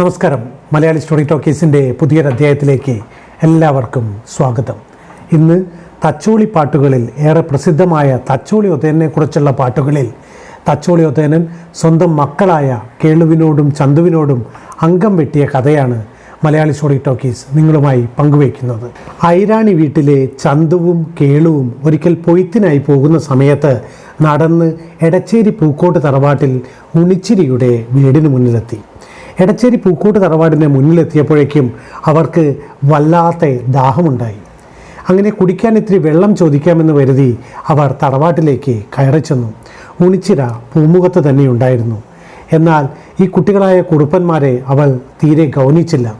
നമസ്കാരം. മലയാളി സ്റ്റോറി ടോക്കീസിന്റെ പുതിയൊരു അധ്യായത്തിലേക്ക് എല്ലാവർക്കും സ്വാഗതം. ഇന്ന് തച്ചോളി പാട്ടുകളിൽ ഏറെ പ്രസിദ്ധമായ തച്ചോളി ഒതേനെ കുറിച്ചുള്ള പാട്ടുകളിൽ തച്ചോളി ഒതേനൻ സ്വന്തം മക്കളായ കേളുവിനോടും ചന്തുവിനോടും അംഗം വെട്ടിയ കഥയാണ് മലയാളി സ്റ്റോറി ടോക്കീസ് നിങ്ങളുമായി പങ്കുവയ്ക്കുന്നത്. ഐരാണി വീട്ടിലെ ചന്തുവും കേളുവും ഒരിക്കൽ പൊയ്ത്തിനായി പോകുന്ന സമയത്ത് നടന്ന് എടച്ചേരി പൂക്കോട്ട് തറവാട്ടിൽ ഉണിച്ചിരിയുടെ വീടിന് മുന്നിലെത്തി. എടച്ചേരി പൂക്കോട്ട് തറവാടിന്റെ മുന്നിലെത്തിയപ്പോഴേക്കും അവർക്ക് വല്ലാത്ത ദാഹമുണ്ടായി. അങ്ങനെ കുടിക്കാൻ ഇത്തിരി വെള്ളം ചോദിക്കാമെന്ന് കരുതി അവർ തറവാട്ടിലേക്ക് കയറി ചെന്നു. ഉണിച്ചിര പൂമുഖത്ത് തന്നെ ഉണ്ടായിരുന്നു. എന്നാൽ ഈ കുട്ടികളായ കുറുപ്പന്മാരെ അവൾ തീരെ ഗൗനിച്ചില്ല.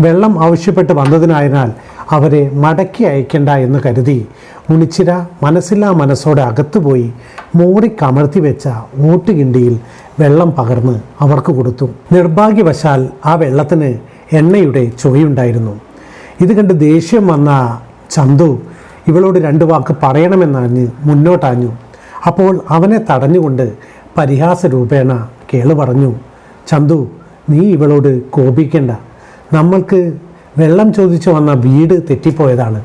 വെള്ളം ആവശ്യപ്പെട്ട് വന്നതിനായതിനാൽ അവരെ മടക്കി അയക്കണ്ട എന്ന് കരുതി മുനിച്ചിര മനസ്സില്ലാ മനസ്സോടെ അകത്തുപോയി മൂടിക്കമഴ്ത്തി കമഴ്ത്തി വെച്ച ഓട്ടുകിണ്ടിയിൽ വെള്ളം പകർന്ന് അവർക്ക് കൊടുത്തു. നിർഭാഗ്യവശാൽ ആ വെള്ളത്തിന് എണ്ണയുടെ ചുവയുണ്ടായിരുന്നു ഇത് കണ്ട് ദേഷ്യം വന്ന ചന്തു ഇവളോട് രണ്ട് വാക്ക് പറയണമെന്നറിഞ്ഞ് മുന്നോട്ടാഞ്ഞു. അപ്പോൾ അവനെ തടഞ്ഞുകൊണ്ട് പരിഹാസ രൂപേണ കേൾ പറഞ്ഞു ചന്തു നീ ഇവളോട് കോപിക്കണ്ട. നമ്മൾക്ക് വെള്ളം ചോദിച്ചു വന്ന വീട് തെറ്റിപ്പോയതാണ്.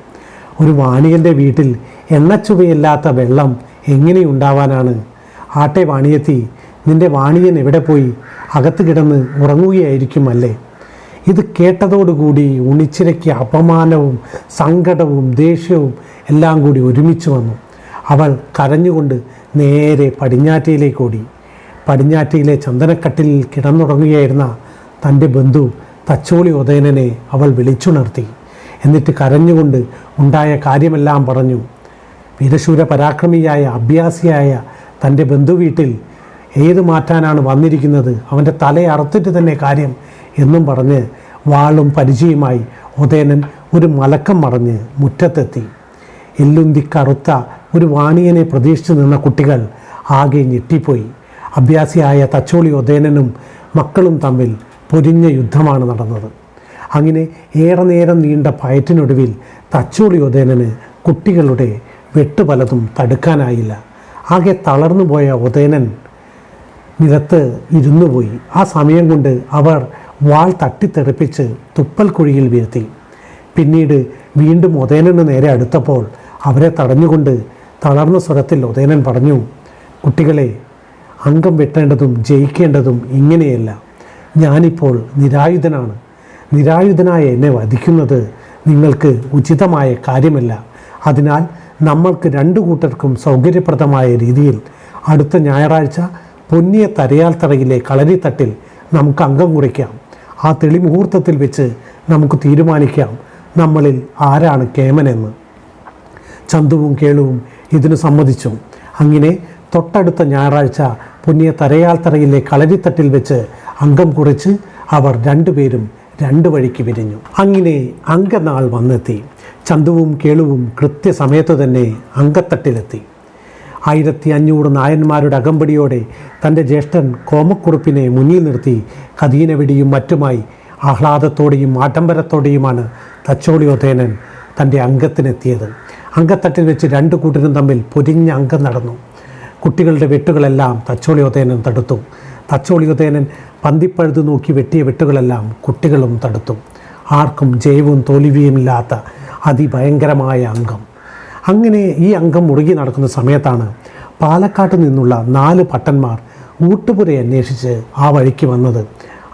ഒരു വാണികന്റെ വീട്ടിൽ എണ്ണച്ചുവയില്ലാത്ത വെള്ളം എങ്ങനെയുണ്ടാവാനാണ്? ആട്ടെ വാണിയെത്തി നിന്റെ വാണിയൻ എവിടെ പോയി? അകത്ത് കിടന്ന് ഉറങ്ങുകയായിരിക്കും അല്ലേ ഇത് കേട്ടതോടുകൂടി ഉണിച്ചിരയ്ക്ക് അപമാനവും സങ്കടവും ദേഷ്യവും എല്ലാം കൂടി ഒരുമിച്ച് വന്നു. അവൾ കരഞ്ഞുകൊണ്ട് നേരെ പടിഞ്ഞാറ്റയിലേക്ക് ഓടി. പടിഞ്ഞാറ്റയിലെ ചന്ദനക്കട്ടിൽ കിടന്നുറങ്ങുകയായിരുന്ന തന്റെ ബന്ധു തച്ചോളി ഉദയനനെ അവൾ വിളിച്ചുണർത്തി. എന്നിട്ട് കരഞ്ഞുകൊണ്ട് ഉണ്ടായ കാര്യമെല്ലാം പറഞ്ഞു. വീരശൂര പരാക്രമിയായ അഭ്യാസിയായ തന്റെ ബന്ധുവീട്ടിൽ ഏത് മാറ്റാനാണ് വന്നിരിക്കുന്നത്? അവന്റെ തലയറുത്തിട്ട് തന്നെ കാര്യം എന്നും പറഞ്ഞ് വാളും പരിചയമായി ഉദയനൻ ഒരു മലക്കം മറഞ്ഞ് മുറ്റത്തെത്തി. എല്ലുന്തി കറുത്ത ഒരു വാണിയനെ പ്രതീക്ഷിച്ചു നിന്ന കുട്ടികൾ ആകെ ഞെട്ടിപ്പോയി. അഭ്യാസിയായ തച്ചോളി ഉദയനനും മക്കളും തമ്മിൽ പൊരിഞ്ഞ യുദ്ധമാണ് നടന്നത്. അങ്ങനെ ഏറെ നേരം നീണ്ട പയറ്റിനൊടുവിൽ തച്ചോളി ഉദയനന് കുട്ടികളുടെ വെട്ട് പലതും തടുക്കാനായില്ല. ആകെ തളർന്നു പോയ ഉദയനൻ ഇരുന്നു പോയി. ആ സമയം കൊണ്ട് അവർ വാൾ തട്ടിത്തെറിപ്പിച്ച് തുപ്പൽ കുഴിയിൽ വീഴ്ത്തി. പിന്നീട് വീണ്ടും ഉദയനന് നേരെ അടുത്തപ്പോൾ അവരെ തടഞ്ഞുകൊണ്ട് തളർന്ന സ്വരത്തിൽ ഉദയനൻ പറഞ്ഞു കുട്ടികളെ അംഗം വെട്ടേണ്ടതും ജയിക്കേണ്ടതും ഇങ്ങനെയല്ല. ഞാനിപ്പോൾ നിരായുധനാണ്. നിരായുധനായ എന്നെ വധിക്കുന്നത് നിങ്ങൾക്ക് ഉചിതമായ കാര്യമല്ല. അതിനാൽ നമ്മൾക്ക് രണ്ടു കൂട്ടർക്കും സൗകര്യപ്രദമായ രീതിയിൽ അടുത്ത ഞായറാഴ്ച പൊന്നിയ തരയാൽ തറയിലെ കളരിത്തട്ടിൽ നമുക്ക് അംഗം കുറിക്കാം. ആ തെളിമുഹൂർത്തത്തിൽ വെച്ച് നമുക്ക് തീരുമാനിക്കാം നമ്മളിൽ ആരാണ് കേമനെന്ന്. ചന്തുവും കേളുവും ഇതിനു സമ്മതിച്ചു. അങ്ങനെ തൊട്ടടുത്ത ഞായറാഴ്ച പുണ്യ തരയാൽത്തറയിലെ കളരിത്തട്ടിൽ വെച്ച് അംഗം കുറിച്ച് അവർ രണ്ടുപേരും രണ്ടു വഴിക്ക് വിരിഞ്ഞു. അങ്ങനെ അംഗനാൾ വന്നെത്തി. ചന്തുവും കേളുവും കൃത്യസമയത്ത് തന്നെ അങ്കത്തട്ടിലെത്തി ആയിരത്തി അഞ്ഞൂറ് നായന്മാരുടെ അകമ്പടിയോടെ തന്റെ ജ്യേഷ്ഠൻ കോമക്കുറുപ്പിനെ മുന്നിൽ നിർത്തി കദീനവെടിയും മറ്റുമായി ആഹ്ലാദത്തോടെയും ആഡംബരത്തോടെയുമാണ് തച്ചോളിയോധേനൻ തന്റെ അംഗത്തിനെത്തിയത്. അങ്കത്തട്ടിൽ വെച്ച് രണ്ട് കൂട്ടരും തമ്മിൽ പൊരിഞ്ഞ അംഗം നടന്നു. കുട്ടികളുടെ വെട്ടുകളെല്ലാം തച്ചോളിയോധേനൻ തടുത്തു. തച്ചോളിയോധേനൻ പന്തിപ്പഴുത് നോക്കി വെട്ടിയ വെട്ടുകളെല്ലാം കുട്ടികളും തടുത്തു. ആർക്കും ജയവും തോൽവിയുമില്ലാത്ത അതിഭയങ്കരമായ അംഗം. അങ്ങനെ ഈ അംഗം മുറുകി നടക്കുന്ന സമയത്താണ് പാലക്കാട്ട് നിന്നുള്ള നാല് പട്ടന്മാർ ഊട്ടുപുര അന്വേഷിച്ച് ആ വഴിക്ക് വന്നത്.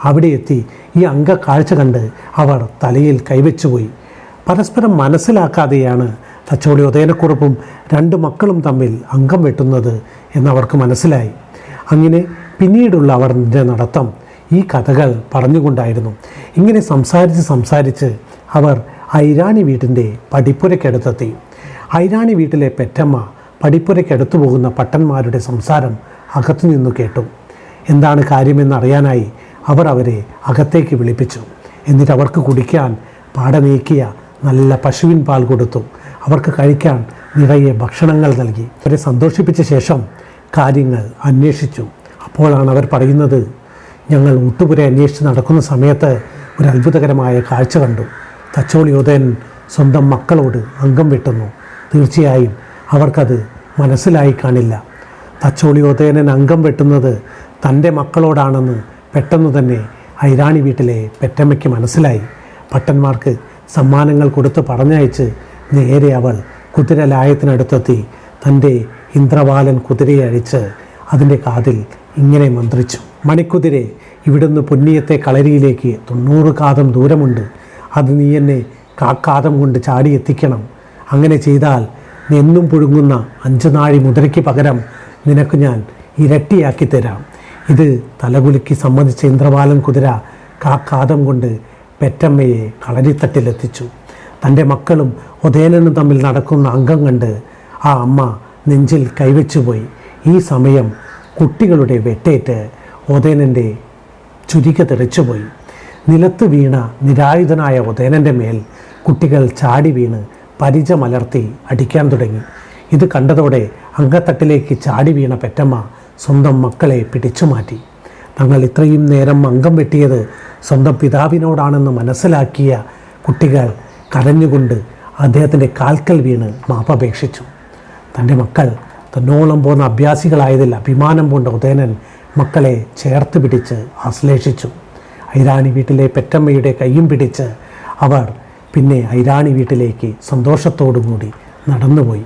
അവിടെ എത്തി ഈ അംഗ കാഴ്ച കണ്ട് അവർ തലയിൽ കൈവച്ചുപോയി. പരസ്പരം മനസ്സിലാക്കാതെയാണ് തച്ചോളി ഉദയനക്കുറുപ്പും രണ്ട് മക്കളും തമ്മിൽ അംഗം വെട്ടുന്നത് എന്നവർക്ക് മനസ്സിലായി. അങ്ങനെ പിന്നീടുള്ള അവരുടെ നടത്തം ഈ കഥകൾ പറഞ്ഞുകൊണ്ടായിരുന്നു. ഇങ്ങനെ സംസാരിച്ച് സംസാരിച്ച് അവർ ഐരാണി വീട്ടിന്റെ പടിപ്പുരയ്ക്കടുത്തെത്തി. ഐരാണി വീട്ടിലെ പെറ്റമ്മ പടിപ്പുരയ്ക്കടുത്തു പോകുന്ന പട്ടന്മാരുടെ സംസാരം അകത്തു നിന്നു കേട്ടു. എന്താണ് കാര്യമെന്നറിയാനായി അവർ അവരെ അകത്തേക്ക് വിളിപ്പിച്ചു. എന്നിട്ട് അവർക്ക് കുടിക്കാൻ പാട നീക്കിയ നല്ല പശുവിൻ പാൽ കൊടുത്തു. അവർക്ക് കഴിക്കാൻ നിറയെ ഭക്ഷണങ്ങൾ നൽകി. അവരെ സന്തോഷിപ്പിച്ച ശേഷം കാര്യങ്ങൾ അന്വേഷിച്ചു. അപ്പോഴാണ് അവർ പറയുന്നത് ഞങ്ങൾ ഊട്ടുപുര അന്വേഷിച്ച് നടക്കുന്ന സമയത്ത് ഒരു അത്ഭുതകരമായ കാഴ്ച കണ്ടു. തച്ചോളിയോധൻ സ്വന്തം മക്കളോട് അംഗം വെട്ടുന്നു. തീർച്ചയായും അവർക്കത് മനസ്സിലായി കാണില്ല. തച്ചോളി ഉദയനൻ അംഗം വെട്ടുന്നത് തന്റെ മക്കളോടാണെന്ന് പെട്ടെന്ന് തന്നെ ഐരാണി വീട്ടിലെ പെറ്റമ്മയ്ക്ക് മനസ്സിലായി. പട്ടന്മാർക്ക് സമ്മാനങ്ങൾ കൊടുത്ത് പറഞ്ഞയച്ച് നേരെ അവൾ കുതിരലായത്തിനടുത്തെത്തി തന്റെ ഇന്ദ്രവാലൻ കുതിരയെ അഴിച്ച് അതിന്റെ കാതിൽ ഇങ്ങനെ മന്ത്രിച്ചു മണിക്കുതിരെ ഇവിടുന്ന് പുണ്യത്തെ കളരിയിലേക്ക് തൊണ്ണൂറ് കാതം ദൂരമുണ്ട്. അത് നീ എന്നെ കാക്കാതം കൊണ്ട് ചാടി എത്തിക്കണം. അങ്ങനെ ചെയ്താൽ എന്നും പുഴുങ്ങുന്ന അഞ്ചു നാഴി മുദ്രയ്ക്ക് പകരം നിനക്ക് ഞാൻ ഇരട്ടിയാക്കി തരാം. ഇത് തലകുലുക്കി സമ്മതിച്ച ഇന്ദ്രവാലൻ കുതിര കാക്കാതം കൊണ്ട് പെറ്റമ്മയെ കളരിത്തട്ടിലെത്തിച്ചു. തന്റെ മക്കളും ഉദയനനും തമ്മിൽ നടക്കുന്ന അംഗം കണ്ട് ആ അമ്മ നെഞ്ചിൽ കൈവച്ചുപോയി. ഈ സമയം കുട്ടികളുടെ വെട്ടേറ്റ് ഉദയനന്റെ ചുരിക തെറിച്ചുപോയി. നിലത്ത് വീണ നിരായുധനായ ഉദയനന്റെ മേൽ കുട്ടികൾ ചാടി വീണ് പരിചമലർത്തി അടിക്കാൻ തുടങ്ങി. ഇത് കണ്ടതോടെ അങ്കത്തട്ടിലേക്ക് ചാടി വീണ പെറ്റമ്മ സ്വന്തം മക്കളെ പിടിച്ചു മാറ്റി. തങ്ങൾ ഇത്രയും നേരം അംഗം വെട്ടിയത് സ്വന്തം പിതാവിനോടാണെന്ന് മനസ്സിലാക്കിയ കുട്ടികൾ കരഞ്ഞുകൊണ്ട് അദ്ദേഹത്തിന്റെ കാൽക്കൽ വീണ് മാപ്പപേക്ഷിച്ചു തന്റെ മക്കൾ തന്നോളം പോന്ന അഭ്യാസികളായതിൽ അഭിമാനം പൂണ്ട ഉദയനൻ മക്കളെ ചേർത്ത് പിടിച്ച് ആശ്ലേഷിച്ചു. ഐരാണി വീട്ടിലെ പെറ്റമ്മയുടെ കൈയും പിടിച്ച് അവർ പിന്നെ ഐരാണി വീട്ടിലേക്ക് സന്തോഷത്തോടു കൂടി നടന്നുപോയി.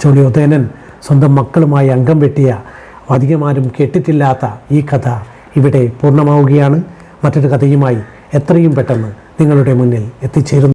ചോളി ഉദയനൻ സ്വന്തം മക്കളുമായി അംഗം വെട്ടിയ അധികമാരും കേട്ടിട്ടില്ലാത്ത ഈ കഥ ഇവിടെ പൂർണമാവുകയാണ്. മറ്റൊരു കഥയുമായി എത്രയും പെട്ടെന്ന് നിങ്ങളുടെ മുന്നിൽ എത്തിച്ചേരുന്നു.